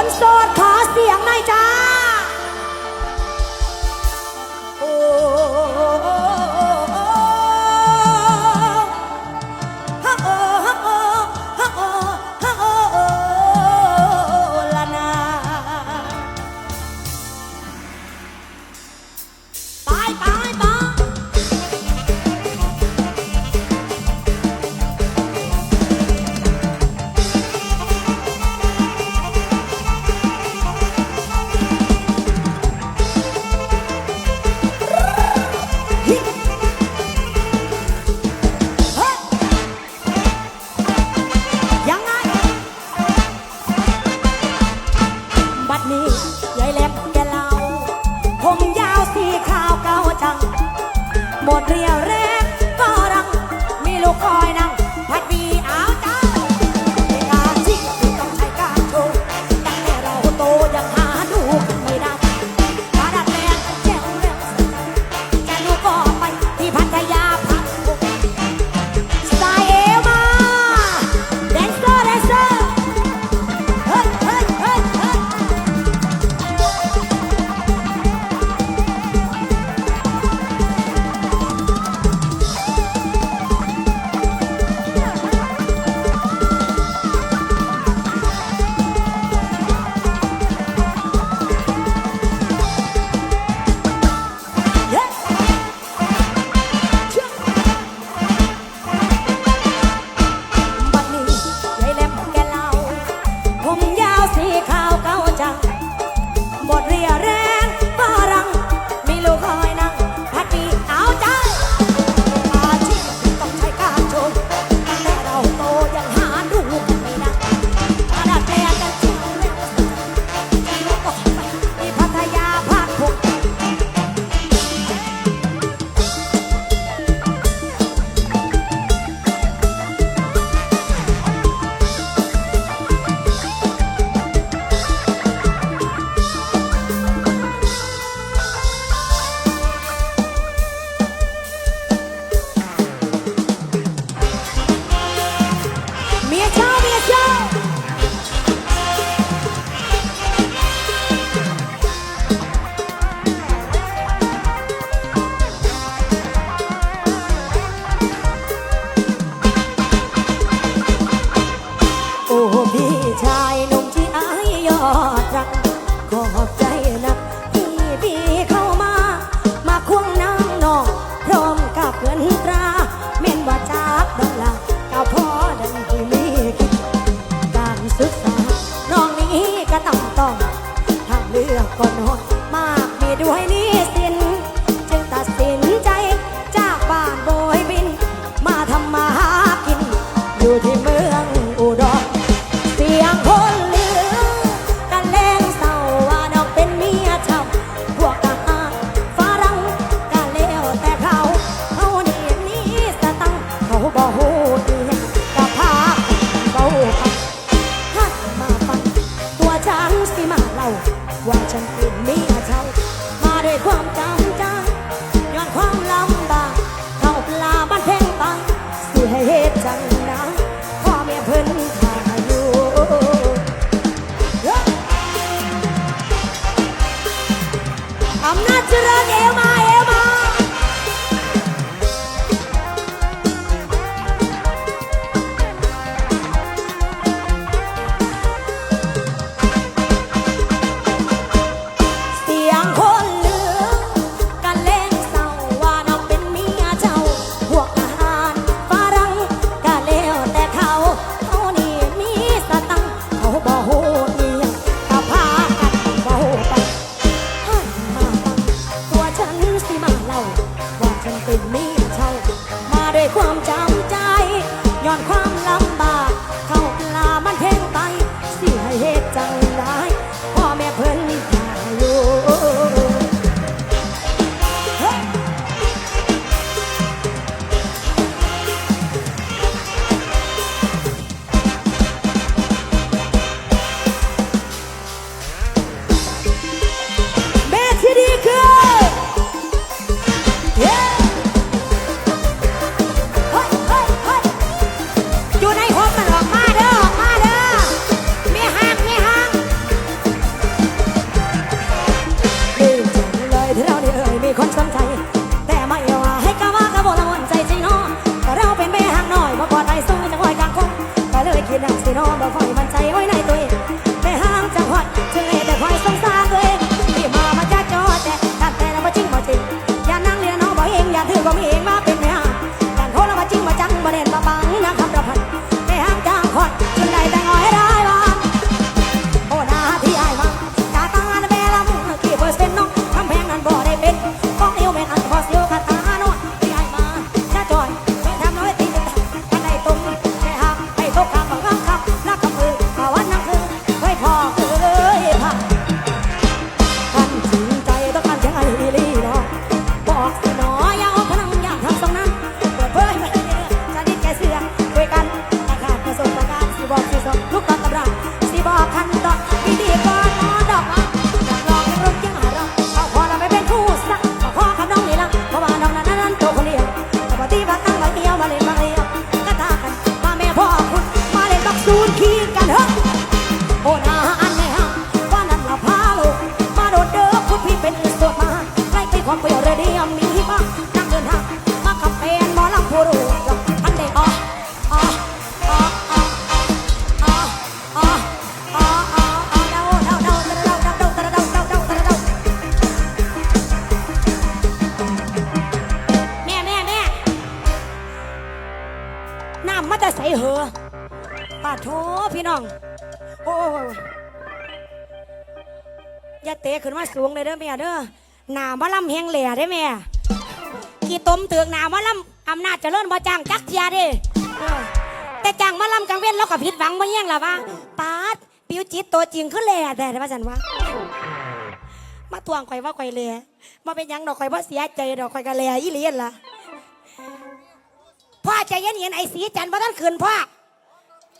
คนโสดขอเสียงหน่อยจ้า watch and feel. ตะขึ้นมาสูงเลยเด้อแม่เด้อหนามาล่ำแหงแหล่ได้แม่กี่ต้มเตือกหนามาล่ำอำนาจเจริญบ่จ้างจักเทียเด้แต่จ้างมาล่ำกลางเว้นแล้วก็ผิดหวังบ่แย่งล่ะว่าปาดปิวจิตตัวจริงขึ้นแหล่แต่ได้ว่าจันว่ามาตวงข่อยว่าข่อยแหล่มาเป็นยังดอกข่อยบ่เสียใจดอกข่อยก็แหล่อีหลีนั่นล่ะพ่อใจเย็นๆไอ้สีจันทร์บ่ทันคืนพ่อ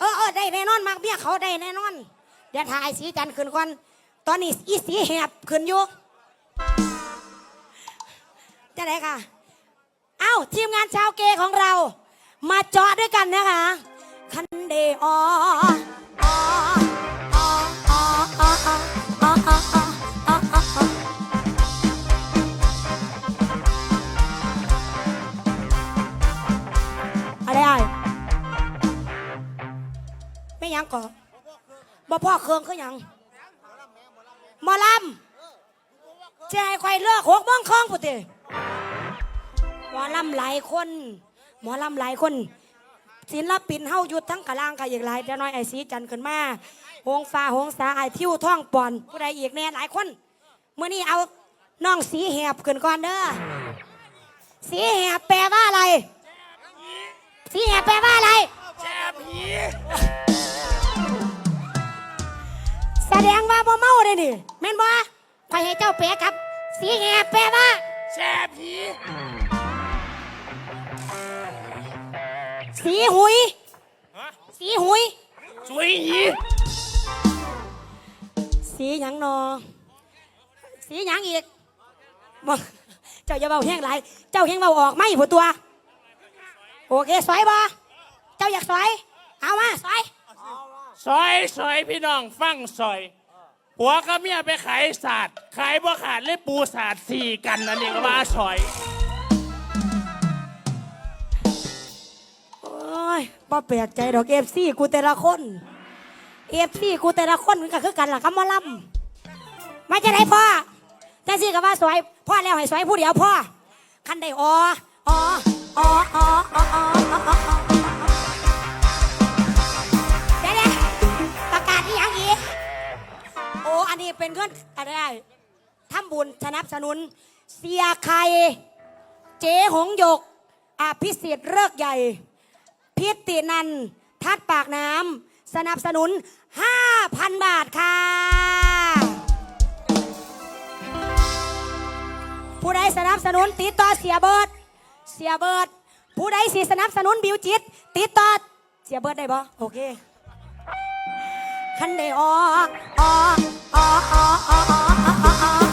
เออเออได้แน่นอนมากเบี้ยเขาได้แน่นอนเดี๋ยวถ่ายสีจันทร์ขึ้นก่อน ตอนนี้อีสีแหบขึ้นอยู่จะไหนค่ะ เอ้า ทีมงานชาวเกย์ของเรา มาเจาะด้วยกันนะคะ คันเดออออออออออะไรอะไม่ยังก่อบ่พ่อเครื่องคือยัง หมอลำจะให้ใครเลิกหกโมงครึ่งปุ๊ติหมอลำหลายคน หมอลำหลายคนศิลปินเฮาหยุดทั้งกะลางกะอีกหลายเดน้อยไอ้สีจันขึ้นมาหงฟ้าหงสาไอทิวท่องปอนผู้ใดอีกแน่หลายคนเมื่อนี้เอาน้องสีแหบขึ้นก่อนเด้อสีแหบแปลว่าอะไร สีแหบแปลว่าอะไร ว่าบ่เมาเลยนี่แม่นบ่คอยให้เจ้าแปลครับ สีแหบแปลว่าแช่ผีสีหุยฮะสีหุย สวยหีสีหยังนอ สีหยังอีกบ่เจ้าอย่าเบาแห้งหลายเจ้าแห้งเบาออกไม่ผัวตัว โอเคสวยบ่เจ้าอยากสวยเอามาสวย ซอยซอยพี่น้องฟังซอย ผัวก็เมียไปขายศาสตร์ขายบ่ขาดเลยปูศาสตร์สี่กันอันนี้ก็ว่าสอย โอ้ยบ่แปลกใจดอกเอฟซีกูแต่ละคนเอฟซีกูแต่ละคนมันก็คือกันล่ะคำว่าล่ำมาจะได้พ่อแต่ซี่กับว่าสวยพ่อแล้วให้สวยผู้เดียวพ่อคันได้อออออออ๋ออ๋ออ๋ออ๋อ นี้เป็นเงินอะไรได้ทำบุญสนับสนุน เสียไข่เจ๊หงหยกอภิสิทธิ์เลิกใหญ่ พิตินันทัดปากน้ำสนับสนุน 5,000 บาทค่ะ ผู้ใดสนับสนุนติดต่อเสียเบิร์ดเสียเบิร์ดผู้ใดสิสนับสนุนบิวจิตติดต่อเสียเบิร์ดได้บ่โอเค คันได้ออกออกออกออกออก